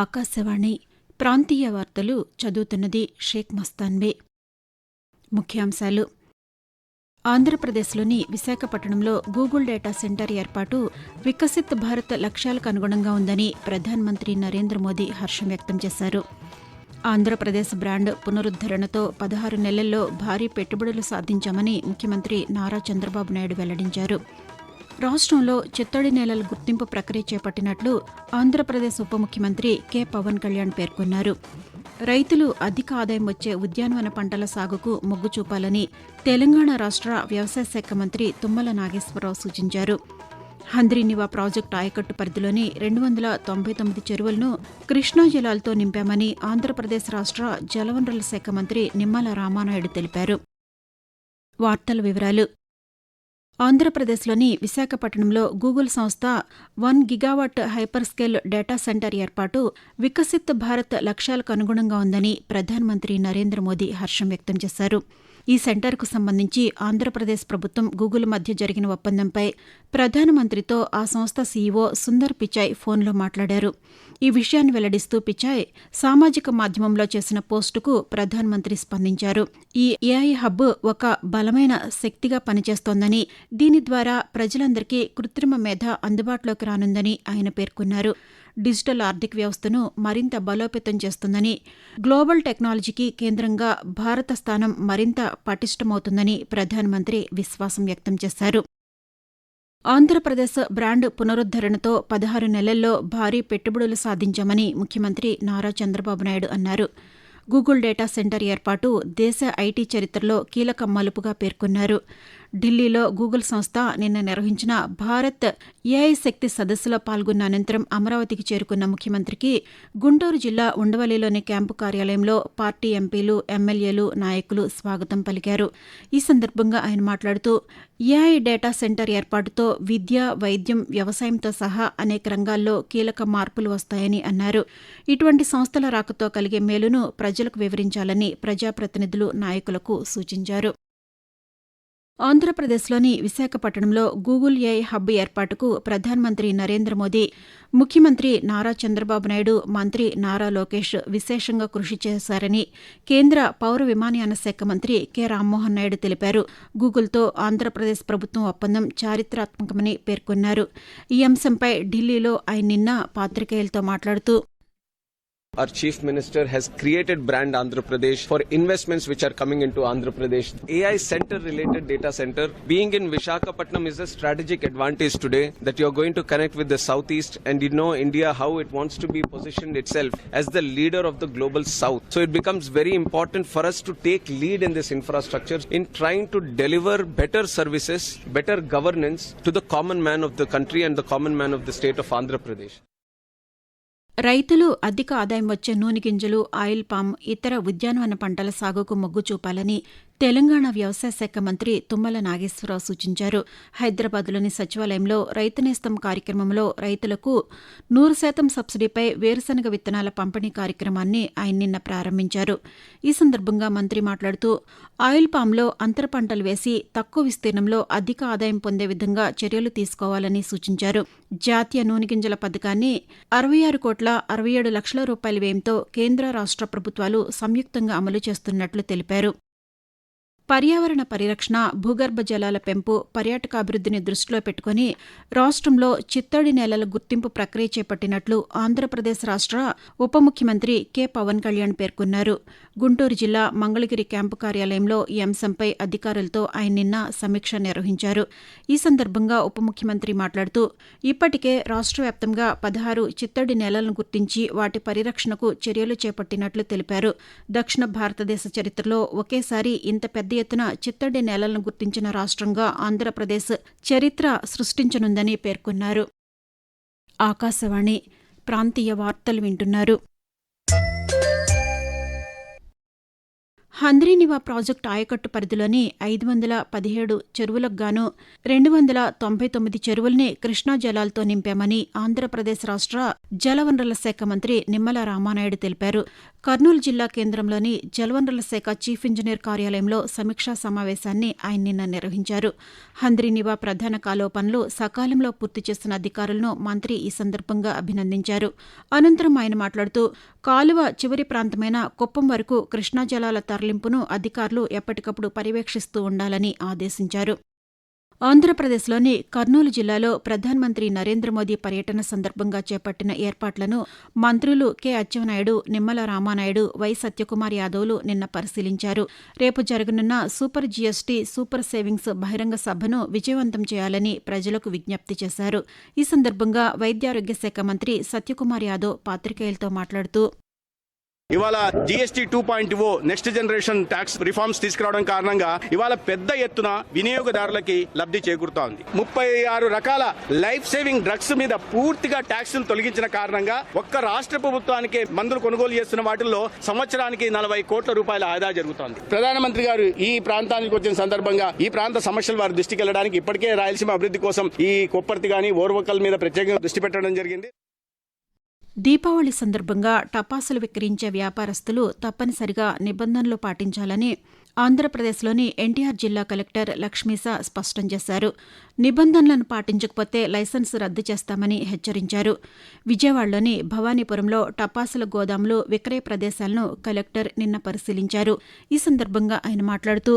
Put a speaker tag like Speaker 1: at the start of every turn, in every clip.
Speaker 1: ఆకాశవాణి ప్రాంతీయ వార్తలు చదువుతున్నది షేక్ మస్తాన్బే ముఖ్యాంశాలు ఆంధ్రప్రదేశ్లోని విశాఖపట్నంలో గూగుల్ డేటా సెంటర్ ఏర్పాటు వికసిత్ భారత్ లక్ష్యాలకు అనుగుణంగా ఉందని ప్రధానమంత్రి నరేంద్ర మోదీ హర్షం వ్యక్తం చేశారు ఆంధ్రప్రదేశ్ బ్రాండ్ పునరుద్దరణతో పదహారు నెలల్లో భారీ పెట్టుబడులు సాధించామని ముఖ్యమంత్రి నారా చంద్రబాబు నాయుడు వెల్లడించారు రాష్ట్రంలో చిత్తడి నేలల గుర్తింపు ప్రక్రియ చేపట్టినట్లు ఆంధ్రప్రదేశ్ ఉప ముఖ్యమంత్రి కె పవన్ కళ్యాణ్ పేర్కొన్నారు రైతులు అధిక ఆదాయం వచ్చే ఉద్యానవన పంటల సాగుకు మొగ్గు చూపాలని తెలంగాణ రాష్ట్ర వ్యవసాయ శాఖ మంత్రి తుమ్మల నాగేశ్వరరావు సూచించారు హంద్రీనివా ప్రాజెక్టు ఆయకట్టు పరిధిలోని రెండు వందల తొంభై తొమ్మిది చెరువులను కృష్ణా జలాలతో నింపామని ఆంధ్రప్రదేశ్ రాష్ట్ర జలవనరుల శాఖ మంత్రి నిమ్మల రామానాయుడు తెలిపారు వార్తల వివరాలు ఆంధ్రప్రదేశ్లోని విశాఖపట్నంలో గూగుల్ సంస్థ one gigawatt hyperscale data centre ఏర్పాటు వికసిత్ భారత్ లక్ష్యాలకు అనుగుణంగా ఉందని ప్రధానమంత్రి నరేంద్ర మోదీ హర్షం వ్యక్తం చేశారు ఈ సెంటర్కు సంబంధించి ఆంధ్రప్రదేశ్ ప్రభుత్వం గూగుల్ మధ్య జరిగిన ఒప్పందంపై ప్రధానమంత్రితో ఆ సంస్థ సీఈఓ సుందర్ పిచాయ్ ఫోన్లో మాట్లాడారు ఈ విషయాన్ని వెల్లడిస్తూ పిచాయ్ సామాజిక మాధ్యమంలో చేసిన పోస్టుకు ప్రధానమంత్రి స్పందించారు ఈ ఏఐ హబ్ ఒక బలమైన శక్తిగా పనిచేస్తోందని దీని ద్వారా ప్రజలందరికీ కృత్రిమ మేధ అందుబాటులోకి రానుందని ఆయన పేర్కొన్నారు డిజిటల్ ఆర్థిక వ్యవస్థను మరింత బలోపేతం చేస్తుందని గ్లోబల్ టెక్నాలజీకి కేంద్రంగా భారత స్థానం మరింత పటిష్టమవుతుందని ప్రధానమంత్రి విశ్వాసం వ్యక్తం చేశారు ఆంధ్రప్రదేశ్ బ్రాండ్ పునరుద్దరణతో పదహారు నెలల్లో భారీ పెట్టుబడులు సాధించామని ముఖ్యమంత్రి నారా చంద్రబాబు నాయుడు అన్నారు గూగుల్ డేటా సెంటర్ ఏర్పాటు దేశ ఐటీ చరిత్రలో కీలక మలుపుగా పేర్కొన్నారు ఢిల్లీలో గూగుల్ సంస్థ నిన్న నిర్వహించిన భారత్ ఏఐ శక్తి సదస్సులో పాల్గొన్న అనంతరం అమరావతికి చేరుకున్న ముఖ్యమంత్రికి గుంటూరు జిల్లా ఉండవల్లిలోని క్యాంపు కార్యాలయంలో పార్టీ ఎంపీలు ఎమ్మెల్యేలు నాయకులు స్వాగతం పలికారు ఈ సందర్భంగా ఆయన మాట్లాడుతూ ఏఐ డేటా సెంటర్ ఏర్పాటుతో విద్య వైద్యం వ్యవసాయంతో సహా అనేక రంగాల్లో కీలక మార్పులు వస్తాయని అన్నారు ఇటువంటి సంస్థల రాకతో కలిగే మేలును ప్రజలకు వివరించాలని ప్రజాప్రతినిధులు నాయకులకు సూచించారు ఆంధ్రప్రదేశ్లోని విశాఖపట్నంలో గూగుల్ ఏఐ హబ్ ఏర్పాటుకు ప్రధానమంత్రి నరేంద్ర మోదీ ముఖ్యమంత్రి నారా చంద్రబాబు నాయుడు మంత్రి నారా లోకేష్ విశేషంగా కృషి చేశారని కేంద్ర పౌర విమానయాన శాఖ మంత్రి కె రామ్మోహన్ నాయుడు తెలిపారు గూగుల్తో ఆంధ్రప్రదేశ్ ప్రభుత్వం ఒప్పందం చారిత్రాత్మకమని పేర్కొన్నారు ఈ అంశంపై ఢిల్లీలో ఆయన నిన్న పాతికేయులతో మాట్లాడుతూ Our Chief Minister has created Brand Andhra Pradesh for investments which are coming into Andhra Pradesh. AI center related data center being in Vishakhapatnam is a strategic advantage today that you're going to connect with the Southeast and you know India how it wants to be positioned itself as the leader of the global South. So it becomes very important for us to take lead in this infrastructure in trying to deliver better services, better governance to the common man of the country and the common man of the state of Andhra Pradesh. రైతులు అధిక ఆదాయం వచ్చే నూనె గింజలు oil palm ఇతర ఉద్యానవన పంటల సాగుకు మొగ్గు చూపాలని తెలంగాణ వ్యవసాయ శాఖ మంత్రి తుమ్మల నాగేశ్వరరావు సూచించారు హైదరాబాద్లోని సచివాలయంలో రైతు నేస్తం కార్యక్రమంలో రైతులకు నూరు శాతం సబ్సిడీపై వేరుశనగ విత్తనాల పంపిణీ కార్యక్రమాన్ని ఆయన నిన్న ప్రారంభించారు ఈ సందర్భంగా మంత్రి మాట్లాడుతూ ఆయిల్ పాంలో అంతర పంటలు వేసి తక్కువ విస్తీర్ణంలో అధిక ఆదాయం పొందే విధంగా చర్యలు తీసుకోవాలని సూచించారు జాతీయ నూనె గింజల పథకాన్ని అరవై ఆరు కోట్ల అరవై ఏడు లక్షల రూపాయల వ్యయంతో కేంద్ర రాష్ట్ర ప్రభుత్వాలు సంయుక్తంగా అమలు చేస్తున్నట్లు తెలిపారు పర్యావరణ పరిరక్షణ భూగర్భ జలాల పెంపు పర్యాటకాభివృద్ధిని దృష్టిలో పెట్టుకుని రాష్ట్రంలో చిత్తడి నేలల గుర్తింపు ప్రక్రియ చేపట్టినట్లు ఆంధ్రప్రదేశ్ రాష్ట్ర ఉప ముఖ్యమంత్రి కె పవన్ కళ్యాణ్ పేర్కొన్నారు గుంటూరు జిల్లా మంగళగిరి క్యాంపు కార్యాలయంలో ఈ అంశంపై అధికారులతో ఆయన నిన్న సమీక్ష నిర్వహించారు ఈ సందర్భంగా ఉప ముఖ్యమంత్రి మాట్లాడుతూ ఇప్పటికే రాష్ట్ర వ్యాప్తంగా పదహారు చిత్తడి నేలలను గుర్తించి వాటి పరిరక్షణకు చర్యలు చేపట్టినట్లు తెలిపారు దక్షిణ భారతదేశ చరిత్రలో ఒకేసారి ఇంత పెద్ద ఎత్తున చిత్తడి నేలలను గుర్తించిన రాష్ట్రంగా ఆంధ్రప్రదేశ్ చరిత్ర సృష్టించనుందని పేర్కొన్నారు ఆకాశవాణి ప్రాంతీయ వార్తలు వింటున్నారు హంద్రీనివా ప్రాజెక్టు ఆయకట్టు పరిధిలోని ఐదు వందల పదిహేడు చెరువులకు గాను రెండు వందల తొంభై తొమ్మిది చెరువుల్ని కృష్ణా జలాలతో నింపామని ఆంధ్రప్రదేశ్ రాష్ట్ర జలవనరుల శాఖ మంత్రి నిమ్మల రామానాయుడు తెలిపారు కర్నూలు జిల్లా కేంద్రంలోని జలవనరుల శాఖ చీఫ్ ఇంజనీర్ కార్యాలయంలో సమీక్షా సమావేశాన్ని ఆయన నిన్న నిర్వహించారు హంద్రీనివా ప్రధాన కాలువ పనులు సకాలంలో పూర్తి చేస్తున్న అధికారులను మంత్రి ఈ సందర్భంగా అభినందించారు అనంతరం ఆయన మాట్లాడుతూ కాలువ చివరి ప్రాంతమైన కుప్పం వరకు కృష్ణా జలాల తరలింపును అధికారులు ఎప్పటికప్పుడు పర్యవేక్షిస్తూ ఉండాలని ఆదేశించారు ఆంధ్రప్రదేశ్లోని కర్నూలు జిల్లాలో ప్రధానమంత్రి నరేంద్ర మోదీ పర్యటన సందర్భంగా చేపట్టిన ఏర్పాట్లను మంత్రులు కె అచ్చెన్నాయుడు నిమ్మల రామానాయుడు వై సత్యకుమార్ యాదవ్లు నిన్న పరిశీలించారు రేపు జరగనున్న సూపర్ జీఎస్టీ సూపర్ సేవింగ్స్ బహిరంగ సభను విజయవంతం చేయాలని ప్రజలకు విజ్ఞప్తి చేశారు ఈ సందర్భంగా వైద్యారోగ్య శాఖ మంత్రి సత్యకుమార్ యాదవ్ పాతికేయులతో మాట్లాడుతూ ఇవాళ GST two point O next generation tax reforms తీసుకురావడం కారణంగా ఇవాళ పెద్ద ఎత్తున వినియోగదారులకి లబ్ధి చేకూరుతా ఉంది ముప్పై ఆరు రకాల లైఫ్ సేవింగ్ డ్రగ్స్ మీద పూర్తిగా ట్యాక్స్ను తొలగించిన కారణంగా ఒక్క రాష్ట్ర ప్రభుత్వానికి మందులు కొనుగోలు చేస్తున్న వాటిల్లో సంవత్సరానికి నలభై కోట్ల రూపాయల ఆదా జరుగుతోంది ప్రధానమంత్రి గారు ఈ ప్రాంతానికి వచ్చిన సందర్భంగా ఈ ప్రాంత సమస్యలు వారి దృష్టికి వెళ్ళడానికి ఇప్పటికే రాయలసీమ అభివృద్ధి కోసం ఈ కొప్పర్తి కానీ ఓర్వకల్ మీద ప్రత్యేకంగా దృష్టి పెట్టడం జరిగింది దీపావళి సందర్భంగా టపాసులు విక్రయించే వ్యాపారస్తులు తప్పనిసరిగా నిబంధనలు పాటించాలని ఆంధ్రప్రదేశ్లోని ఎన్టీఆర్ జిల్లా కలెక్టర్ లక్ష్మీస స్పష్టం చేశారు నిబంధనలను పాటించకపోతే లైసెన్స్ రద్దు చేస్తామని హెచ్చరించారు విజయవాడలోని భవానీపురంలో టపాసుల గోదాములు విక్రయ ప్రదేశాలను కలెక్టర్ నిన్న పరిశీలించారు ఈ సందర్భంగా ఆయన మాట్లాడుతూ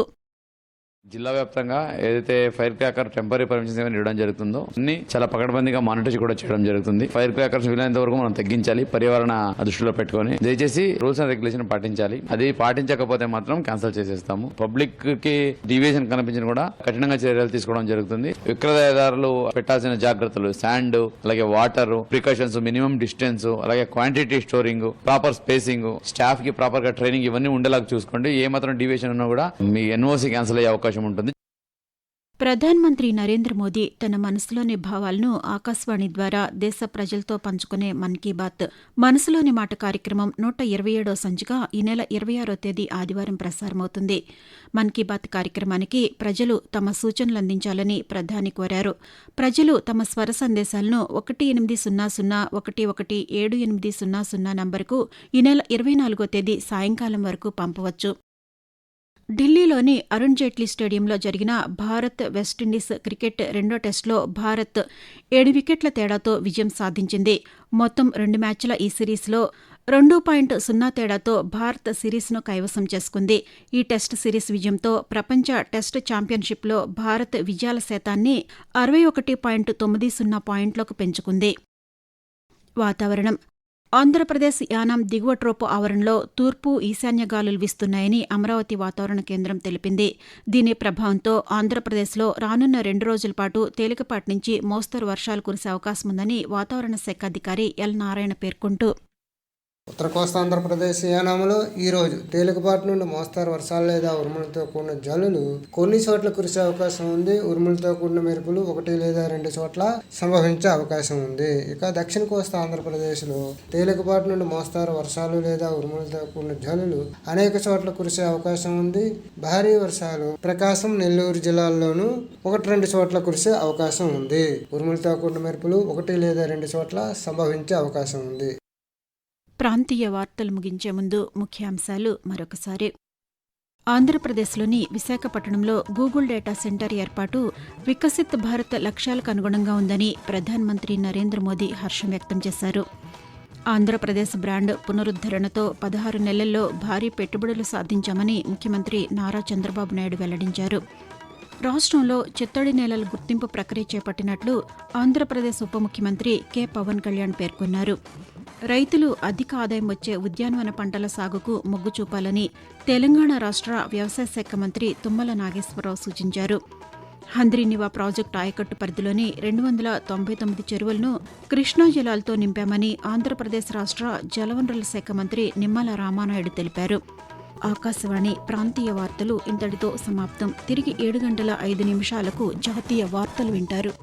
Speaker 1: జిల్లా వ్యాప్తంగా ఏదైతే ఫైర్ క్రాకర్ టెంపరీ పర్మిషన్స్ ఏమైనా ఇవ్వడం జరుగుతుందో అన్ని చాలా పకడ్బందీగా మానిటర్ కూడా చేయడం జరుగుతుంది ఫైర్ క్రాకర్స్ వీలైనంత వరకు మనం తగ్గించాలి పర్యావరణ దృష్టిలో పెట్టుకొని దయచేసి రూల్స్ అండ్ రెగ్యులేషన్ పాటించాలి అది పాటించకపోతే మాత్రం క్యాన్సిల్ చేసేస్తాము పబ్లిక్ కి డివియేషన్ కనిపించిన కూడా కఠినంగా చర్యలు తీసుకోవడం జరుగుతుంది విక్రయదారులు పెట్టాల్సిన జాగ్రత్తలు శాండ్ అలాగే వాటర్ ప్రికాషన్స్ మినిమం డిస్టెన్స్ అలాగే quantity storing proper spacing staff కి ప్రాపర్ గా ట్రైనింగ్ ఇవన్నీ ఉండేలాగా చూసుకోండి ఏ మాత్రం డివియేషన్ ఉన్నా కూడా మీ ఎన్ఓసి క్యాన్సిల్ అయ్యే అవకాశం అవకాశం ఉంటుంది ప్రధానమంత్రి నరేంద్ర మోదీ తన మనసులోని భావాలను ఆకాశవాణి ద్వారా దేశ ప్రజలతో పంచుకునే మన్ కీ బాత్ మనసులోని మాట కార్యక్రమం నూట ఇరవై ఏడో సంచిక ఈ నెల ఇరవై ఆరో తేదీ ఆదివారం ప్రసారమవుతుంది మన్ కీ బాత్ కార్యక్రమానికి ప్రజలు తమ సూచనలు అందించాలని ప్రధాని కోరారు ప్రజలు తమ స్వర సందేశాలను ఒకటి ఎనిమిది సున్నా సున్నా ఒకటి ఒకటి ఏడు ఎనిమిది సున్నా సున్నా నంబరుకు ఈ నెల ఇరవై నాలుగో తేదీ సాయంకాలం వరకు పంపవచ్చు ఢిల్లీలోని అరుణ్ జైట్లీ స్టేడియంలో జరిగిన భారత్ వెస్టిండీస్ క్రికెట్ రెండో టెస్టులో భారత్ ఏడు వికెట్ల తేడాతో విజయం సాధించింది మొత్తం రెండు మ్యాచ్ల ఈ సిరీస్లో రెండు పాయింట్ సున్నా తేడాతో భారత్ సిరీస్ను కైవసం చేసుకుంది ఈ టెస్ట్ సిరీస్ విజయంతో ప్రపంచ టెస్ట్ ఛాంపియన్షిప్లో భారత్ విజయాల శాతాన్ని అరవై ఒకటి పాయింట్ తొమ్మిది సున్నా పాయింట్లకు పెంచుకుంది వాతావరణం ఆంధ్రప్రదేశ్ యానాం దిగువ ట్రోపు ఆవరణలో తూర్పు ఈశాన్య గాలులు వీస్తున్నాయని అమరావతి వాతావరణ కేంద్రం తెలిపింది దీని ప్రభావంతో ఆంధ్రప్రదేశ్లో రానున్న రెండు రోజుల పాటు తేలికపాటి నుంచి మోస్తరు వర్షాలు కురిసే అవకాశముందని వాతావరణ శాఖ అధికారి ఎల్ నారాయణ పేర్కొంటూ ఉత్తర కోస్తా ఆంధ్రప్రదేశ్ యానాములో ఈ రోజు తేలికపాటి నుండి మోస్తారు వర్షాలు లేదా ఉరుములతో కూడిన జల్లులు కొన్ని చోట్ల కురిసే అవకాశం ఉంది ఉరుములతో కూడిన మెరుపులు ఒకటి లేదా రెండు చోట్ల సంభవించే అవకాశం ఉంది ఇక దక్షిణ కోస్తా ఆంధ్రప్రదేశ్లో తేలికపాటి నుండి మోస్తారు వర్షాలు లేదా ఉరుములతో కూడిన జల్లులు అనేక చోట్ల కురిసే అవకాశం ఉంది భారీ వర్షాలు ప్రకాశం నెల్లూరు జిల్లాల్లోనూ ఒకటి రెండు చోట్ల కురిసే అవకాశం ఉంది ఉరుములతో కూడిన మెరుపులు ఒకటి లేదా రెండు చోట్ల సంభవించే అవకాశం ఉంది ప్రాంతీయ వార్తలు ముగించే ముందు ముఖ్యాంశాలు మరొకసారి ఆంధ్రప్రదేశ్లోని విశాఖపట్నంలో గూగుల్ డేటా సెంటర్ ఏర్పాటు వికసిత్ భారత్ లక్ష్యాలకు అనుగుణంగా ఉందని ప్రధానమంత్రి నరేంద్ర మోదీ హర్షం వ్యక్తం చేశారు ఆంధ్రప్రదేశ్ బ్రాండ్ పునరుద్ధరణతో పదహారు నెలల్లో భారీ పెట్టుబడులు సాధించామని ముఖ్యమంత్రి నారా చంద్రబాబు నాయుడు వెల్లడించారు రాష్ట్రంలో చిత్తడి నేలల గుర్తింపు ప్రక్రియ చేపట్టినట్లు ఆంధ్రప్రదేశ్ ఉప ముఖ్యమంత్రి కె పవన్ కళ్యాణ్ పేర్కొన్నారు రైతులు అధిక ఆదాయం వచ్చే ఉద్యానవన పంటల సాగుకు మొగ్గు చూపాలని తెలంగాణ రాష్ట్ర వ్యవసాయ శాఖ మంత్రి తుమ్మల నాగేశ్వరరావు సూచించారు హంద్రీనివా ప్రాజెక్టు ఆయకట్టు పరిధిలోని రెండు వందల తొంభై తొమ్మిది చెరువులను కృష్ణా జలాలతో నింపామని ఆంధ్రప్రదేశ్ రాష్ట్ర జలవనరుల శాఖ మంత్రి నిమ్మల రామానాయుడు తెలిపారు ఆకాశవాణి ప్రాంతీయ వార్తలు ఇంతటితో సమాప్తం తిరిగి ఏడు గంటల ఐదు నిమిషాలకు జాతీయ వార్తలు వింటారు